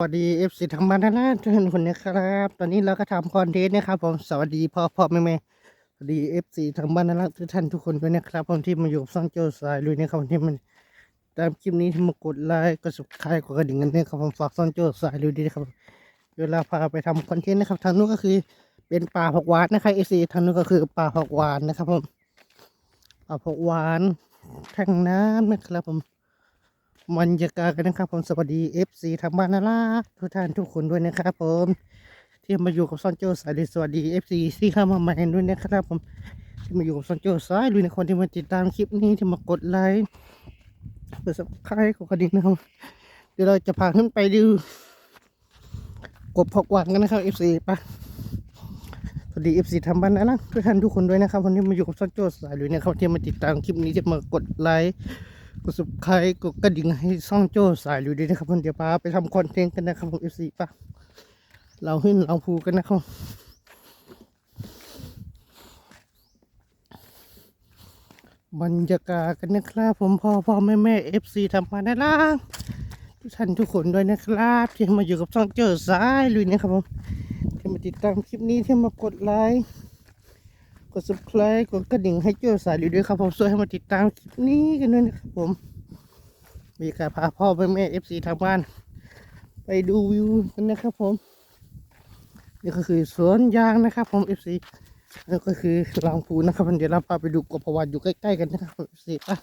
สวัสดีเอฟซีทางบ้านนะทุกคนนะครับ ตอนนี้เราก็ทำคอนเทนต์นะครับผมสวัสดีพ่อพ่อแม่แม่สวัสดีเอฟซีทางบ้านนทุกท่านทุกคนด้วยนะครับผมที่มาอยู่ซ่องโจสายลุยนะครับที่มันตามคลิปนี้ที่มากดไลค์กด subscribe กดกระดิ่งกันด้วยครับผมฝากซ่องโจสายลุยด้วยนะครับเวลาพาไปทำคอนเทนต์นะครับทางนู้นก็คือเป็นป่าผักหวานนะครับเอฟซีทางนู้นก็คือป่าผักหวานนะครับผมป่าผักหวานแท่งน้ำนะครับผม บรรยากาศกันนะครับผมสวัสดีเอฟซีทางบ้านนะล่ะทุกท่านทุกคนด้วยนะครับผมที่มาอยู่กับซอนโจสายลุยสวัสดีเอฟซีที่เข้ามาใหม่ด้วยนะครับผมที่มาอยู่กับซอนโจสายลุยในคนที่มาติดตามคลิปนี้ที่มากดไลค์เปิดสับสไครต์กดกระดิ่งนะครับเดี๋ยวเราจะพาขึ้นไปดูกบพกหวานกันนะครับเอฟซีปะสวัสดีเอฟซีทางบ้านนะล่ะทุกท่านทุกคนด้วยนะครับวันนี้มาอยู่กับซอนโจสายลุยนะครับที่มาติดตามคลิปนี้ที่มากดไลค์ กด subscribe กดกระดิ่งให้ช่องโจ้สายลุยด้วยนะครับผมเดี๋ยวพาไปทำคอนเทนต์กันนะครับผมเอฟซีป่ะเราขึ้นเราภูกันนะครับบรรยากาศกันนะครับผมพ่อพ่อแม่แม่เอฟซีทำมาได้ล่างทุกท่านทุกคนด้วยนะครับที่มาอยู่กับช่องโจ้สายลุยนะครับผมที่มาติดตามคลิปนี้ที่มากดไลค์ ด subscribe กดกระดิ่งให้โจ้สายลุยด้วยครับผมช่วยให้มาติดตามคลิปนี้กันด้วยนะครับผม มีการพาพ่อแม่แม่เอฟซีทางบ้าน ไปดูวิวกันนะครับผม นี่ก็คือสวนยางนะครับผมเอฟซีแล้วก็คือลางพูนะครับเดี๋ยวเราพาไปดูกบพวันอยู่ใกล้ๆกันนะครับเอฟซีป่ะ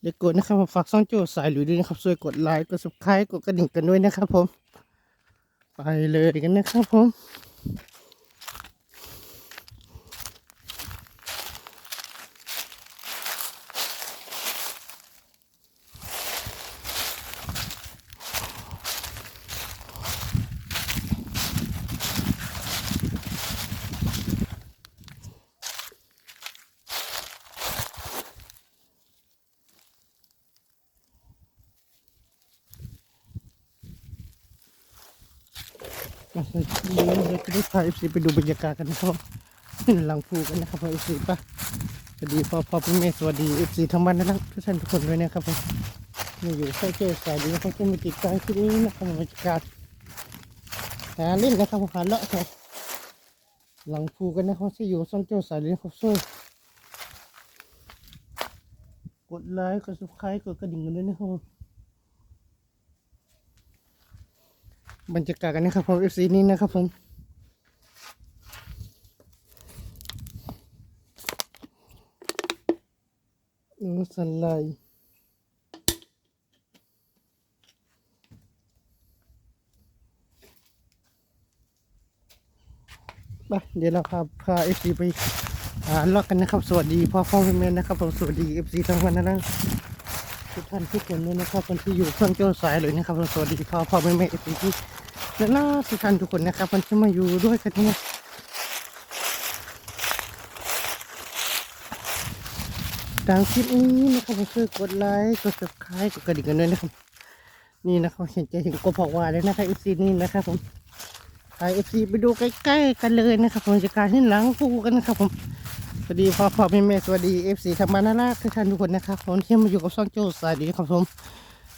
เดี๋ยวกดนะครับฝากซ่องโจ้สายหรือด้วยนะครับช่วยกดไลค์กด subscribe กดกระดิ่งกันด้วยนะครับผม ไปเลยกันนะครับผม มาเลยเราจะได้พาเอฟซีไปดูบรรยากาศกันนะครับหลังพูกันนะครับเอฟซีป่ะสวัสดีพ่อพ่อพี่แม่สวัสดีเอฟซีทั้งบ้านนะครับทุกท่านทุกคนด้วยนะครับผมนี่อยู่ใกล้เจ้าสายดีนะครับที่มีติดตามคลิปนี้นะครับบรรยากาศหาเล่นนะครับหาเลาะครับหลังพูกันนะครับที่อยู่ซ่อนเจ้าสายดีนะครับช่วยกดไลค์กดซับสไครต์กดกระดิ่งกันด้วยนะครับผม บรรยากาศกันนะครับผมเอฟซีนี้นะครับผมดูสันไลด์ไปเดี๋ยวเราพาพาเอฟซีไปหาล็อกกันนะครับ สวัสดีพ่อพ่อแม่แม่นะครับผมสวัสดีเอฟซีทั้งวันนะนะทุกท่านทุกคนด้วยนะครับคนที่อยู่เครื่องเจ้าสายเลยนะครับสวัสดีพ่อพ่อแม่แม่เอฟซีที่ และน่าทุกท่านทุกคนนะครับ มันจะมาอยู่ด้วยกันเนี่ยตามคลิปนี้นะครับผมช่วยกดไลค์กด subscribe กดกระดิ่งกันด้วยนะครับ นี่นะครับเห็นใจถึงกบผอกว่าเลยนะครับ FC นี่นะครับผมไป FC ไปดูใกล้ๆกันเลยนะครับผมจะการที่หลังฟูกันนะครับผมสวัสดีพ่อพ่อแม่แม่สวัสดี FC ธรรมานารักทุกท่านทุกคนนะครับผมที่มาอยู่กับช่องโจ้สายดีครับผม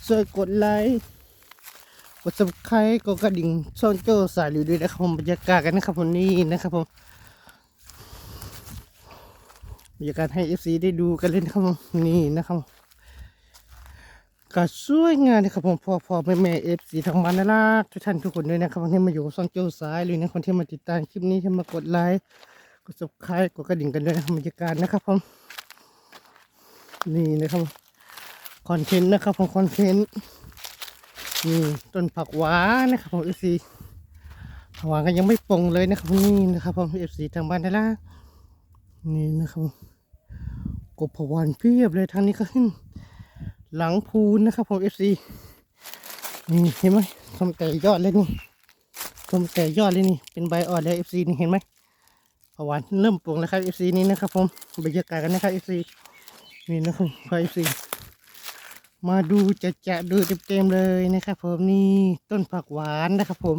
ช่วยกดไลค์ กด subscribe กดกระดิ่งช่องโจ้สายหรือด้วยนะครับผมบรรยากาศกันนะครับผมนี่นะครับผมบรรยากาศให้ FC ได้ดูกันเลยนะครับผมนี่นะครับก็สวยงามนะครับผมพอพอแม่แม่เอฟซีทางบ้านนะล่ะทุกท่านทุกคนด้วยนะครับที่มาอยู่ช่องโจ้สายหรือนะคนที่มาติดตามคลิปนี้ที่มากดไลค์กด subscribe กดกระดิ่งกันด้วยนะบรรยากาศนะครับผมนี่นะครับคอนเทนต์นะครับผมคอนเทนต์ นี่ต้นผักหวานนะครับผมเอฟซีผักหวานก็ยังไม่ปงเลยนะครับนี่นะครับผมเอฟซีทางบ้านได้ละนี่นะครับผมกบผักหวานเพียบเลยทางนี้ก็ขึ้น หลังพูนนะครับผมเอฟซีนี่เห็นไหมทำแต่ยอดเลยนี่ทำแต่ยอดเลยนี่เป็นใบอ่อนเลยเอฟซีนี่เห็นไหมผักหวานเริ่มปงแล้วครับเอฟซีนี่นะครับผมบรรยากาศกันนะครับเอฟซีนี่นะครับเอฟซี มาดูจะจะดูเต็มๆเลยนะครับผมนี่ต้นผักหวานนะครับผม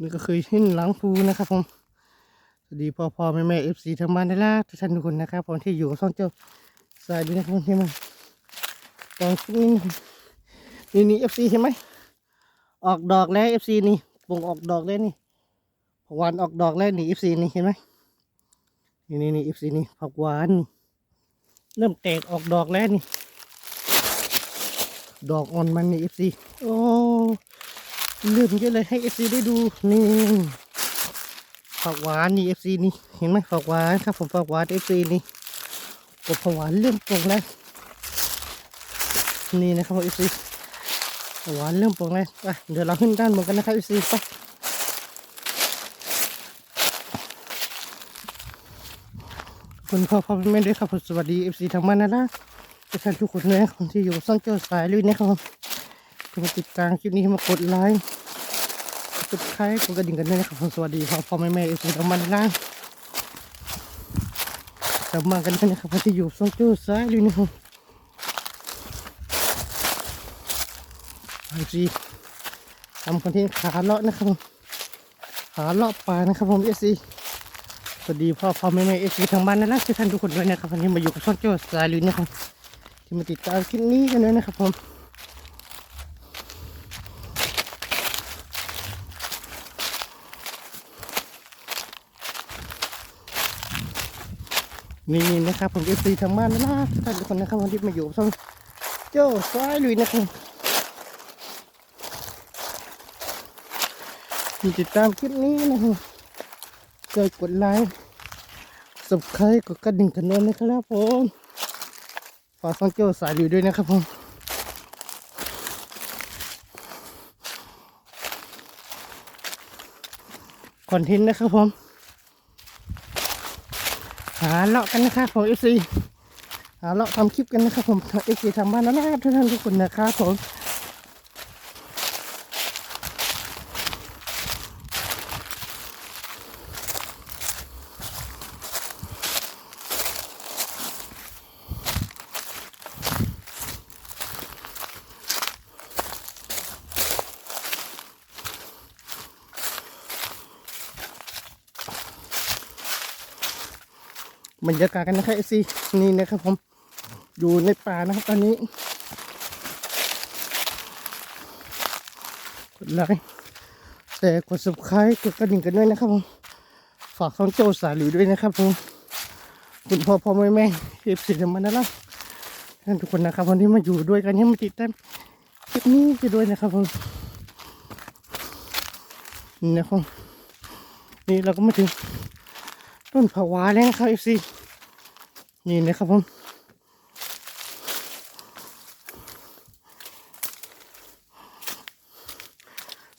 นี่ก็คือหินหลังภูนะครับผมสวัสดีพ่อพ่อแม่แม่เอฟซีทางบ้านได้ละทุกท่านทุกคนนะครับผมที่อยู่ช่องเจ้าสายดีนะครับผมที่มาตอนนี้นี่นี่เอฟซีเห็นไหมออกดอกแล้วเอฟซีนี่ปุ่งออกดอกแล้วนี่ผักหวานออกดอกแล้วนี่เอฟซีนี่เห็นไหมนี่นี่นี่เอฟซีนี่ผักหวานนี่ เริ่มแตกออกดอกแล้วนี่ ดอกอ่อนมันนี่เอฟซีโอ้เริ่มเยอะเลยให้เอฟซีได้ดูนี่ผักหวานนี่เอฟซีนี่เห็นไหมผักหวานครับผมผักหวานเอฟซีนี่กบผักหวานเริ่มปลงแล้วนี่นะครับเอฟซีหวานเริ่มปลงแล้วไปเดี๋ยวเราขึ้นด้านบนกันนะครับเอฟซีไปขอบ คุณพ่อพ่อแม่ด้วยครับผมสวัสดีเอฟซีทางบ้านนะล่ะทุกท่านทุกคนนะคนที่อยู่ซ่องเจ้าสายลุยนะครับผมที่มาติดตามคลิปนี้มากดไลค์กดไลค์กดกระดิ่งกันด้วยนะครับผมสวัสดีพ่อพ่อแม่แม่เอฟซีทางบ้านนะล่ะกลับมากันนะครับคนที่อยู่ซ่องเจ้าสายลุยนะครับไอฟซีทำคอนเทนต์ขาเลาะนะครับขาเลาะปลานะครับผมเอฟซี สวัสดีพ่อพ่อแม่แม่เอซีทางบ้านนะรักทุกท่านทุกคนด้วยนะครับวันนี้มาอยู่กับช่องโจ้สายลุยนะครับที่มาติดตามคลิปนี้กันด้วยนะครับผมนี่นะครับผมเอซีทางบ้านนะรักทุกท่านทุกคนนะครับวันนี้มาอยู่กับช่องโจ้สายลุยนะครับที่ติดตามคลิปนี้นะครับ ช่วยกดไลค์สับใครกดกระดิ่งกันด้วยนะครับผมฝากฟังเจ้าสายอยู่ด้วยนะครับผมคอนเทนต์นะครับผม หาเลาะกันนะครับผมเอฟซีหาเลาะทำคลิปกันนะครับผมเอฟซีทางบ้านแล้วนะครับทุกท่านทุกคนนะครับผม บรรยากาศกันนะครับเอซีนี่นะครับผมอยู่ในป่านะครับตอนนี้กดไลค์แต่กด subscribe กดกระดิ่งกันด้วยนะครับผมฝากช่องโจ้สาหลุยด้วยนะครับผมคุณพ่อพ่อแม่แม่เอฟซีธรรมนะครับท่านทุกคนนะครับวันที่มาอยู่ด้วยกันให้มาติดตามคลิปนี้ไปด้วยนะครับผมนี่นะครับนี่เราก็มาถึง ต้นผวาแล้วนะครับเอฟซีนี่นะครับผม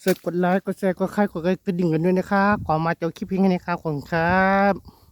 เสร็จกดไลค์กดแชร์กดคลายกดกระดิ่งกันด้วยนะครับขอมาเจอคลิปเพียงแค่นี้ครับขอบคุณครับ